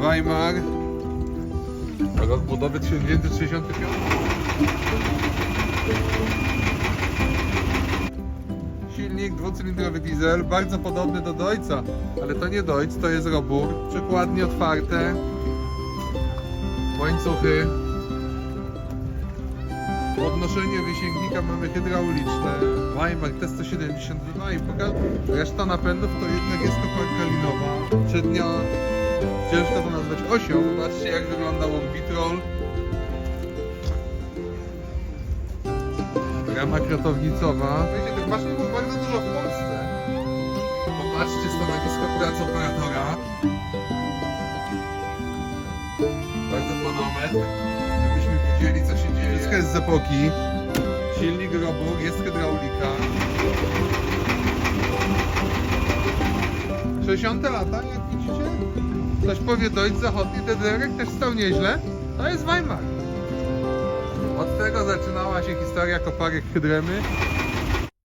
Weimar. Rok budowy 1965. Silnik dwucylindrowy diesel, bardzo podobny do Deutza, ale to nie Deutz, to jest Robur. Przekładnie otwarte. Łańcuchy. Podnoszenie wysięgnika mamy hydrauliczne. Weimar T172 i poka- reszta napędów to jednak jest koparka linowa. Przednia, ciężko to nazwać osią. Zobaczcie jak wygląda Bitrol. Rama kratownicowa. Wiecie, tych maszyn było bardzo dużo w Polsce. Popatrzcie stanowisko pracy operatora. Bardzo manometr, widzieli co się dzieje. Wszystko jest z epoki. Silnik robór, jest hydraulika. 60 lata, jak widzicie? Ktoś powie dojść zachodni, DDR też stał nieźle. To jest Weimar. Od tego zaczynała się historia koparek hydremy.